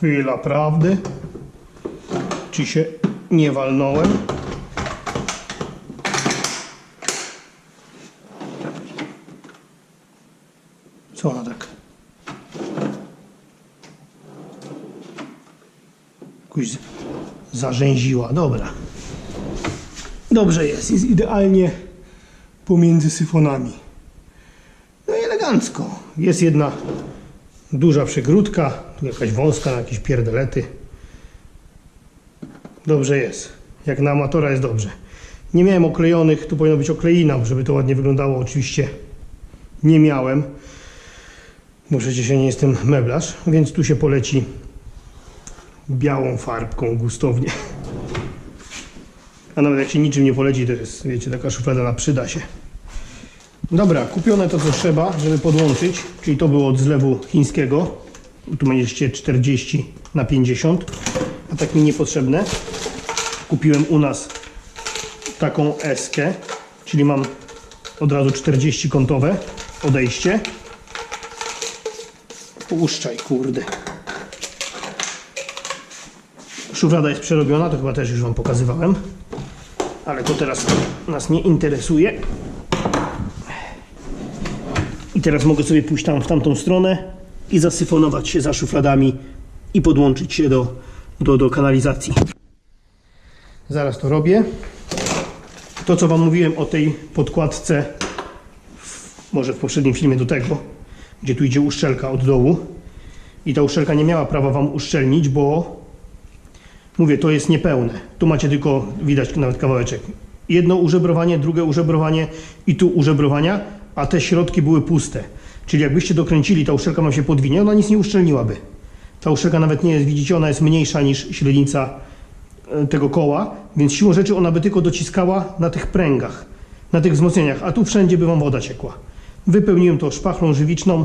Chwila prawdy. Czy się nie walnąłem? Co ona tak? Jakoś zarzęziła. Dobra. Dobrze jest. Jest idealnie pomiędzy syfonami. No i elegancko. Jest jedna duża przegródka, jakaś wąska na jakieś pierdelety. Dobrze jest. Jak na amatora jest dobrze. Nie miałem oklejonych, tu powinno być okleina, żeby to ładnie wyglądało. Oczywiście nie miałem, bo przecież ja nie jestem meblarz, więc tu się poleci białą farbką gustownie. A nawet jak się niczym nie poleci, to jest, wiecie, taka szuflada na przyda się. Dobra, kupione to co trzeba, żeby podłączyć, czyli to było od zlewu chińskiego. Tu będziecie 40 na 50, a tak mi niepotrzebne. Kupiłem u nas taką eskę, czyli mam od razu 40 kątowe odejście. Puszczaj, kurde. Szuflada jest przerobiona, to chyba też już Wam pokazywałem. Ale to teraz nas nie interesuje. I teraz mogę sobie pójść tam w tamtą stronę i zasyfonować się za szufladami i podłączyć się do, do, do kanalizacji. Zaraz to robię. To, co Wam mówiłem o tej podkładce, może w poprzednim filmie do tego, gdzie tu idzie uszczelka od dołu. I ta uszczelka nie miała prawa Wam uszczelnić, bo mówię, to jest niepełne. Tu macie tylko, widać nawet kawałeczek. Jedno użebrowanie, drugie użebrowanie i tu użebrowania, a te środki były puste. Czyli jakbyście dokręcili, ta uszczelka Wam się podwinie, ona nic nie uszczelniłaby. Ta uszczelka nawet nie jest, widzicie, ona jest mniejsza niż średnica e, tego koła, więc siłą rzeczy ona by tylko dociskała na tych pręgach, na tych wzmocnieniach, a tu wszędzie by Wam woda ciekła. Wypełniłem to szpachlą żywiczną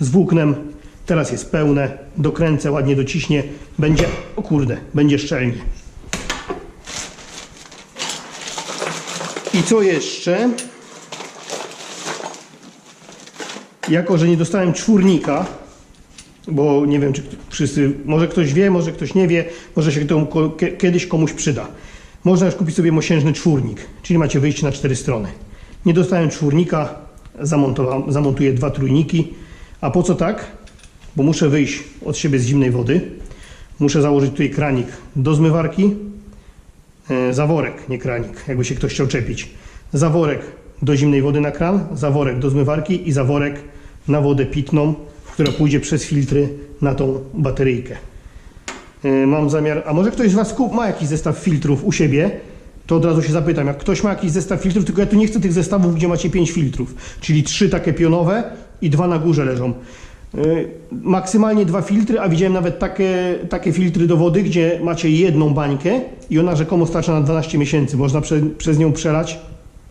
z włóknem, teraz jest pełne, dokręcę, ładnie dociśnie, będzie, o kurde, będzie szczelnie. I co jeszcze? Jako, że nie dostałem czwórnika, bo nie wiem, czy wszyscy, może ktoś wie, może ktoś nie wie, może się kie- kiedyś komuś przyda. Można już kupić sobie mosiężny czwórnik, czyli macie wyjście na cztery strony. Nie dostałem czwórnika, zamontuję dwa trójniki. A po co tak? Bo muszę wyjść od siebie z zimnej wody. Muszę założyć tutaj kranik do zmywarki, e, zaworek, nie kranik, jakby się ktoś chciał czepić. Zaworek do zimnej wody na kran, zaworek do zmywarki i zaworek na wodę pitną, która pójdzie przez filtry na tą bateryjkę. E, Mam zamiar, a może ktoś z Was kup, ma jakiś zestaw filtrów u siebie, to od razu się zapytam, jak ktoś ma jakiś zestaw filtrów, tylko ja tu nie chcę tych zestawów, gdzie macie 5 filtrów, czyli trzy takie pionowe i dwa na górze leżą. Yy, Maksymalnie dwa filtry, a widziałem nawet takie, takie filtry do wody, gdzie macie jedną bańkę i ona rzekomo starcza na 12 miesięcy. Można prze, przez nią przelać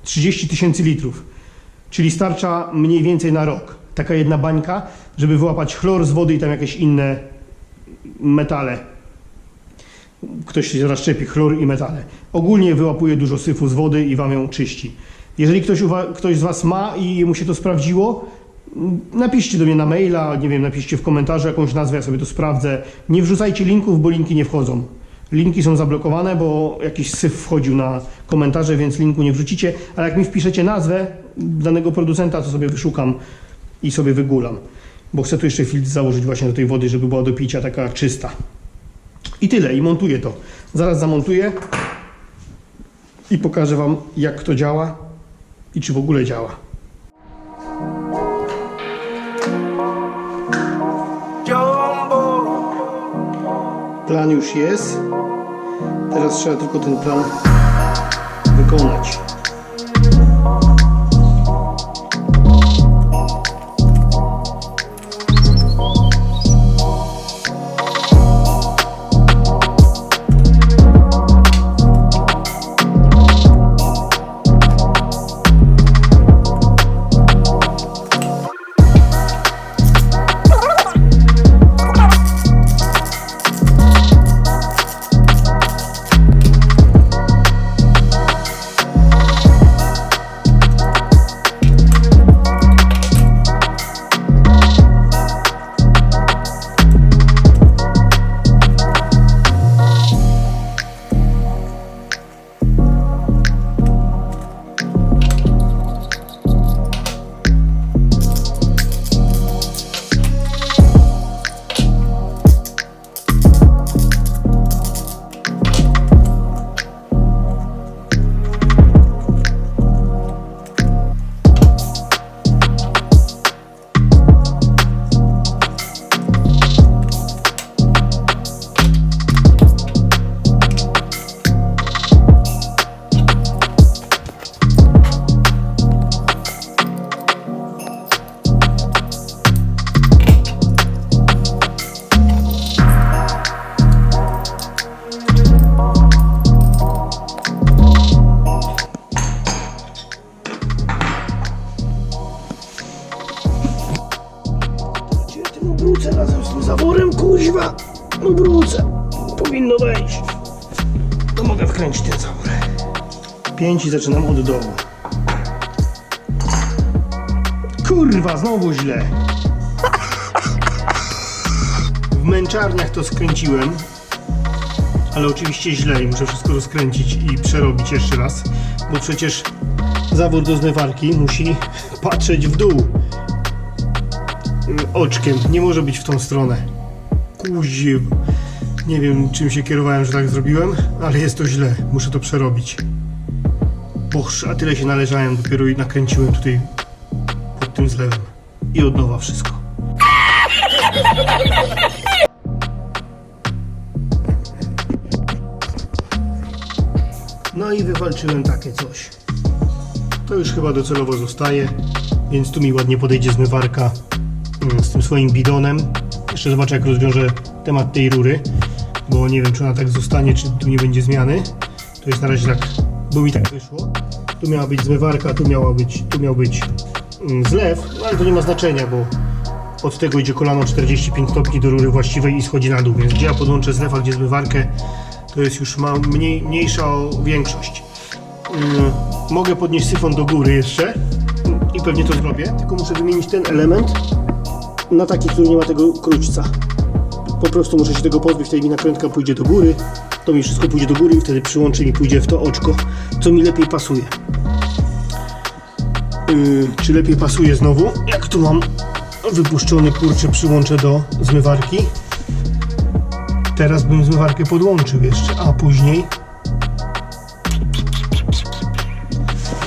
30 tysięcy litrów, czyli starcza mniej więcej na rok. Taka jedna bańka, żeby wyłapać chlor z wody i tam jakieś inne metale. Ktoś się rozszczepi chlor i metale. Ogólnie wyłapuje dużo syfu z wody i wam ją czyści. Jeżeli ktoś, ktoś z Was ma i mu się to sprawdziło, napiszcie do mnie na maila, nie wiem, napiszcie w komentarzu jakąś nazwę, ja sobie to sprawdzę. Nie wrzucajcie linków, bo linki nie wchodzą. Linki są zablokowane, bo jakiś syf wchodził na komentarze, więc linku nie wrzucicie, ale jak mi wpiszecie nazwę danego producenta, to sobie wyszukam i sobie wygulam. Bo chcę tu jeszcze filtr założyć właśnie do tej wody, żeby była do picia taka czysta. I tyle, i montuję to. Zaraz zamontuję i pokażę Wam, jak to działa i czy w ogóle działa. Plan już jest. Teraz trzeba tylko ten plan wykonać. No wrócę. Powinno wejść. To mogę wkręcić ten zawór. Pięć i zaczynam od dołu. Kurwa, znowu źle. W męczarniach to skręciłem, ale oczywiście źle i muszę wszystko rozkręcić i przerobić jeszcze raz, bo przecież zawór do zmywarki musi patrzeć w dół y, oczkiem, nie może być w tą stronę. Kuziw. Nie wiem czym się kierowałem, że tak zrobiłem, ale jest to źle, muszę to przerobić. Boż, a tyle się należałem, dopiero i nakręciłem tutaj pod tym zlewem. I od nowa wszystko. No i wywalczyłem takie coś. To już chyba docelowo zostaje, więc tu mi ładnie podejdzie zmywarka mm, z tym swoim bidonem. Jeszcze zobaczę jak rozwiążę temat tej rury, bo nie wiem czy ona tak zostanie, czy tu nie będzie zmiany. To jest na razie tak, bo mi tak wyszło. Tu miała być zmywarka, tu miała być, tu miał być mm, zlew, no ale to nie ma znaczenia, bo od tego idzie kolano 45 stopni do rury właściwej i schodzi na dół, więc gdzie ja podłączę zlew, a gdzie zmywarkę, to jest już ma mniej, mniejsza o większość. Yy, mogę podnieść syfon do góry jeszcze i pewnie to zrobię, tylko muszę wymienić ten element na taki, który nie ma tego krućca. Po prostu muszę się tego pozbyć, wtedy mi nakrętka pójdzie do góry, to mi wszystko pójdzie do góry i wtedy przyłączy mi pójdzie w to oczko, co mi lepiej pasuje. Yy, czy lepiej pasuje znowu? Jak tu mam wypuszczony kurczę przyłączę do zmywarki. Teraz bym zmywarkę podłączył jeszcze, a później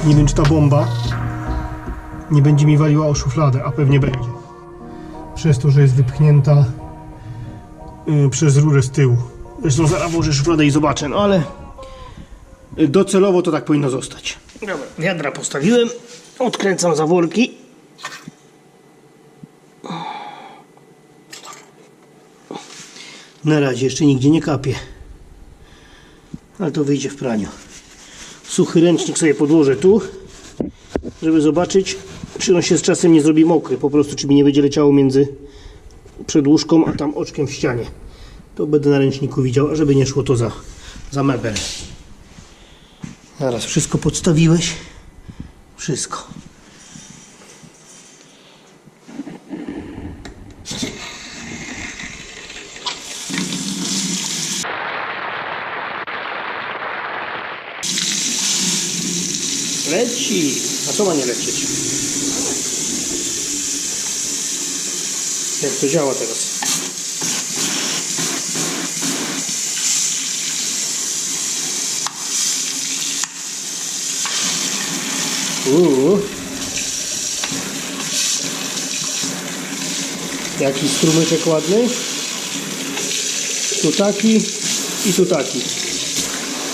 nie wiem czy ta bomba nie będzie mi waliła o szufladę, a pewnie będzie. Przez to, że jest wypchnięta yy, przez rurę z tyłu. Zresztą zaraz włożę szufladę i zobaczę, no ale y, docelowo to tak powinno zostać. Dobra, wiadra postawiłem, odkręcam zaworki. Na razie jeszcze nigdzie nie kapie. Ale to wyjdzie w praniu. Suchy ręcznik sobie podłożę tu, żeby zobaczyć, czy on się z czasem nie zrobi mokry. Po prostu, czy mi nie będzie leciało między przedłużką, a tam oczkiem w ścianie. To będę na ręczniku widział, żeby nie szło to za, za mebel. Zaraz wszystko podstawiłeś. Wszystko. Leci. A co ma nie lecieć? To działa teraz? Uuu. Jaki strumyczek ładny. Tu taki i tu taki.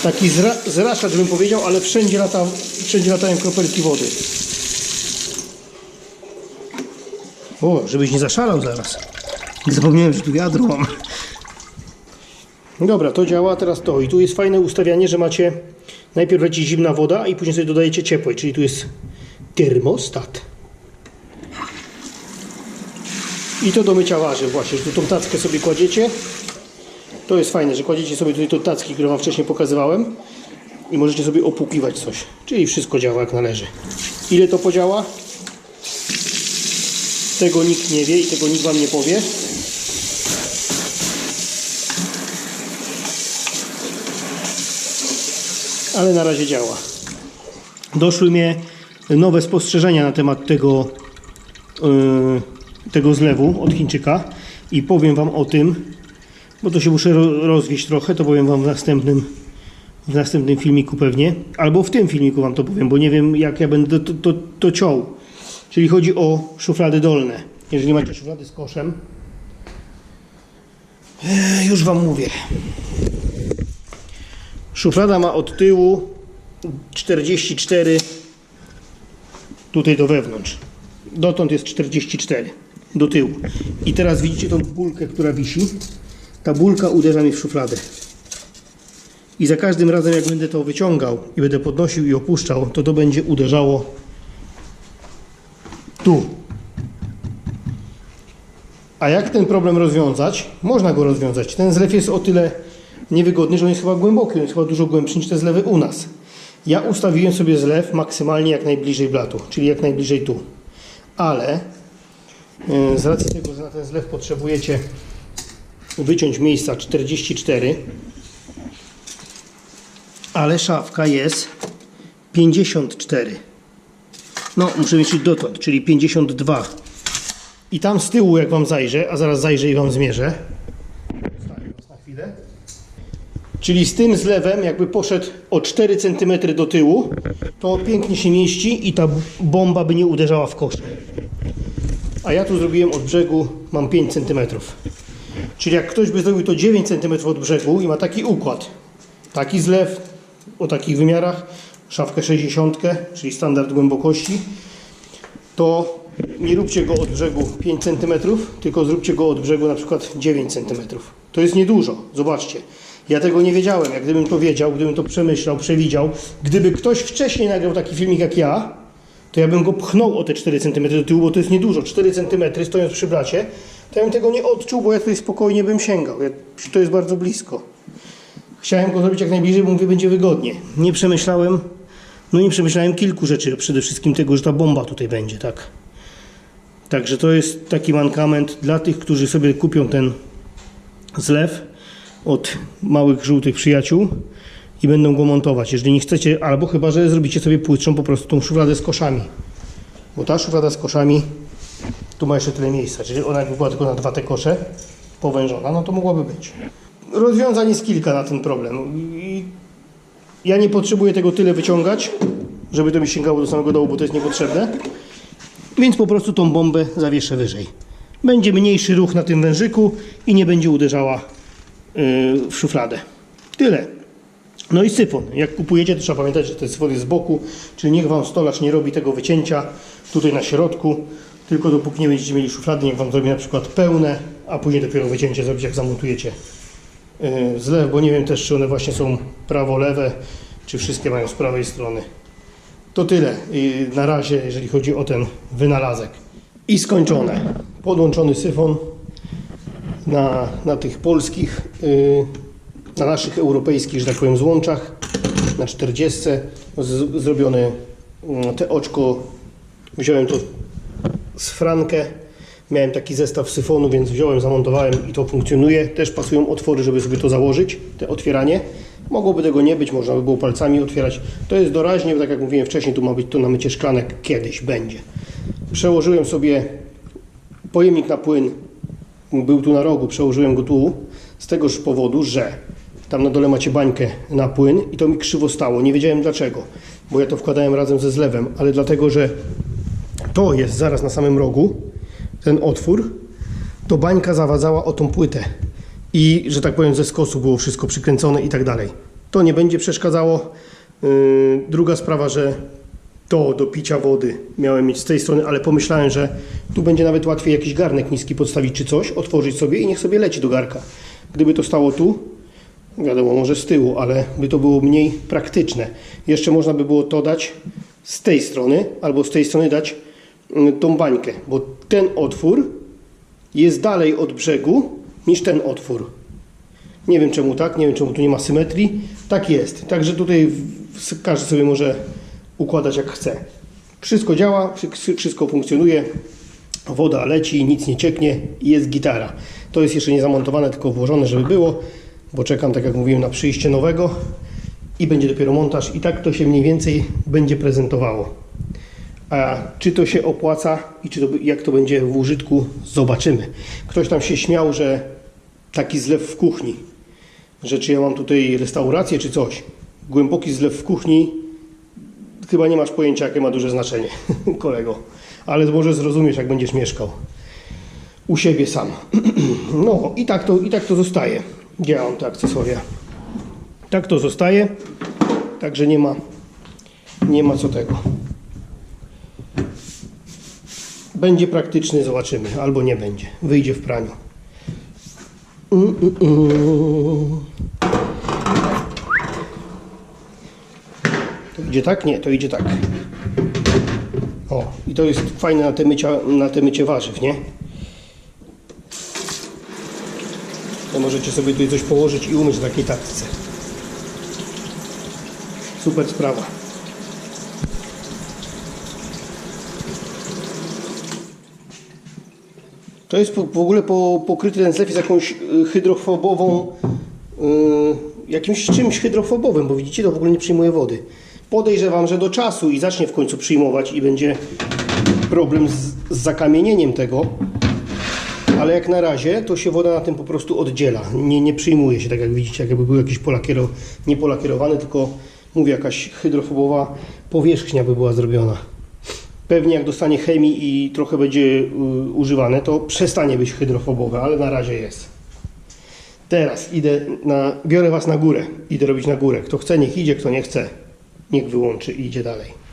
Taki zra, zraszacz bym powiedział, ale wszędzie, lata, wszędzie latają kropelki wody. O, żebyś nie zaszalał zaraz. Zapomniałem, że tu wiadro mam. Dobra, to działa, teraz to. I tu jest fajne ustawianie, że macie najpierw leci zimna woda i później sobie dodajecie ciepłej, czyli tu jest termostat. I to do mycia warzyw właśnie, że tu tą tackę sobie kładziecie. To jest fajne, że kładziecie sobie tutaj tą tacki, które Wam wcześniej pokazywałem i możecie sobie opłukiwać coś. Czyli wszystko działa jak należy. Ile to podziała? Tego nikt nie wie i tego nikt Wam nie powie. Ale na razie działa. Doszły mnie nowe spostrzeżenia na temat tego, yy, tego zlewu od Chińczyka i powiem Wam o tym, bo to się muszę ro- rozwieść trochę, to powiem Wam w następnym, w następnym filmiku pewnie, albo w tym filmiku Wam to powiem, bo nie wiem jak ja będę to, to, to ciął. Czyli chodzi o szuflady dolne. Jeżeli macie szuflady z koszem, e, już Wam mówię. Szuflada ma od tyłu 44 tutaj do wewnątrz. Dotąd jest 44 do tyłu. I teraz widzicie tą bulkę, która wisi. Ta bulka uderza mi w szufladę. I za każdym razem jak będę to wyciągał i będę podnosił i opuszczał, to to będzie uderzało tu. A jak ten problem rozwiązać? Można go rozwiązać. Ten zlew jest o tyle niewygodny, że on jest chyba głęboki, on jest chyba dużo głębszy niż te zlewy u nas. Ja ustawiłem sobie zlew maksymalnie jak najbliżej blatu, czyli jak najbliżej tu. Ale yy, z racji tego, że na ten zlew potrzebujecie wyciąć miejsca 44, ale szafka jest 54. No, muszę liczyć dotąd, czyli 52. I tam z tyłu, jak Wam zajrzę, a zaraz zajrzę i Wam zmierzę. Na chwilę. Czyli z tym zlewem, jakby poszedł o 4 cm do tyłu, to pięknie się mieści i ta bomba by nie uderzała w kosz. A ja tu zrobiłem od brzegu, mam 5 cm. Czyli jak ktoś by zrobił to 9 cm od brzegu i ma taki układ, taki zlew o takich wymiarach, szafkę 60, czyli standard głębokości, to nie róbcie go od brzegu 5 cm, tylko zróbcie go od brzegu na przykład 9 cm. To jest niedużo, zobaczcie. Ja tego nie wiedziałem. Jak gdybym to wiedział, gdybym to przemyślał, przewidział, gdyby ktoś wcześniej nagrał taki filmik jak ja, to ja bym go pchnął o te 4 cm do tyłu, bo to jest niedużo. 4 cm stojąc przy blacie, to ja bym tego nie odczuł, bo ja tutaj spokojnie bym sięgał. Ja, to jest bardzo blisko. Chciałem go zrobić jak najbliżej, bo mówię, będzie wygodnie. Nie przemyślałem, no nie przemyślałem kilku rzeczy, przede wszystkim tego, że ta bomba tutaj będzie, tak. Także to jest taki mankament dla tych, którzy sobie kupią ten zlew od małych żółtych przyjaciół i będą go montować. Jeżeli nie chcecie, albo chyba, że zrobicie sobie płytszą po prostu tą szufladę z koszami. Bo ta szuflada z koszami tu ma jeszcze tyle miejsca, czyli ona jakby była tylko na dwa te kosze powężona, no to mogłaby być. Rozwiązań jest kilka na ten problem. I ja nie potrzebuję tego tyle wyciągać, żeby to mi sięgało do samego dołu, bo to jest niepotrzebne. Więc po prostu tą bombę zawieszę wyżej. Będzie mniejszy ruch na tym wężyku i nie będzie uderzała yy, w szufladę. Tyle. No i syfon. Jak kupujecie, to trzeba pamiętać, że ten syfon jest z boku, czyli niech Wam stolarz nie robi tego wycięcia tutaj na środku, tylko dopóki nie będziecie mieli szuflady, niech Wam zrobi na przykład pełne, a później dopiero wycięcie zrobić, jak zamontujecie zlew, bo nie wiem też, czy one właśnie są prawo-lewe, czy wszystkie mają z prawej strony. To tyle na razie, jeżeli chodzi o ten wynalazek. I skończone. Podłączony syfon na, na tych polskich, y, na naszych europejskich, że tak powiem, złączach, na 40. Z, zrobione mm, te oczko, wziąłem to z frankę. Miałem taki zestaw syfonu, więc wziąłem, zamontowałem i to funkcjonuje. Też pasują otwory, żeby sobie to założyć, te otwieranie. Mogłoby tego nie być, można by było palcami otwierać. To jest doraźnie, tak jak mówiłem wcześniej, tu ma być to na mycie szklanek, kiedyś będzie. Przełożyłem sobie pojemnik na płyn, był tu na rogu, przełożyłem go tu, z tegoż powodu, że tam na dole macie bańkę na płyn i to mi krzywo stało. Nie wiedziałem dlaczego, bo ja to wkładałem razem ze zlewem, ale dlatego, że to jest zaraz na samym rogu, ten otwór, to bańka zawadzała o tą płytę i, że tak powiem, ze skosu było wszystko przykręcone i tak dalej. To nie będzie przeszkadzało. Yy, druga sprawa, że to do picia wody miałem mieć z tej strony, ale pomyślałem, że tu będzie nawet łatwiej jakiś garnek niski podstawić czy coś, otworzyć sobie i niech sobie leci do garka. Gdyby to stało tu, wiadomo, może z tyłu, ale by to było mniej praktyczne. Jeszcze można by było to dać z tej strony, albo z tej strony dać tą bańkę, bo ten otwór jest dalej od brzegu niż ten otwór. Nie wiem czemu tak, nie wiem czemu tu nie ma symetrii. Tak jest. Także tutaj każdy sobie może układać jak chce. Wszystko działa, wszy- wszystko funkcjonuje. Woda leci, nic nie cieknie i jest gitara. To jest jeszcze nie zamontowane, tylko włożone, żeby było, bo czekam, tak jak mówiłem, na przyjście nowego i będzie dopiero montaż i tak to się mniej więcej będzie prezentowało. A czy to się opłaca i czy to, jak to będzie w użytku, zobaczymy. Ktoś tam się śmiał, że taki zlew w kuchni, że czy ja mam tutaj restaurację czy coś. Głęboki zlew w kuchni, chyba nie masz pojęcia, jakie ma duże znaczenie, kolego. Ale może zrozumiesz, jak będziesz mieszkał u siebie sam. No i tak to, i tak to zostaje. Mam te akcesoria? Tak to zostaje, także nie ma, nie ma co tego. Będzie praktyczny, zobaczymy, albo nie będzie. Wyjdzie w praniu. To idzie tak? Nie, to idzie tak. O, i to jest fajne na te, mycia, na te mycie warzyw, nie? To możecie sobie tutaj coś położyć i umyć w takiej tatce. Super sprawa. To jest w ogóle po, pokryty ten zlew jest jakąś y, hydrofobową, y, jakimś czymś hydrofobowym, bo widzicie, to w ogóle nie przyjmuje wody. Podejrzewam, że do czasu i zacznie w końcu przyjmować i będzie problem z, z zakamienieniem tego, ale jak na razie to się woda na tym po prostu oddziela. Nie, nie przyjmuje się, tak jak widzicie, jakby był jakiś polakiero, nie polakierowany, tylko mówię, jakaś hydrofobowa powierzchnia by była zrobiona. Pewnie jak dostanie chemii i trochę będzie y, używane, to przestanie być hydrofobowe, ale na razie jest. Teraz idę na, biorę Was na górę. Idę robić na górę. Kto chce, niech idzie, kto nie chce, niech wyłączy i idzie dalej.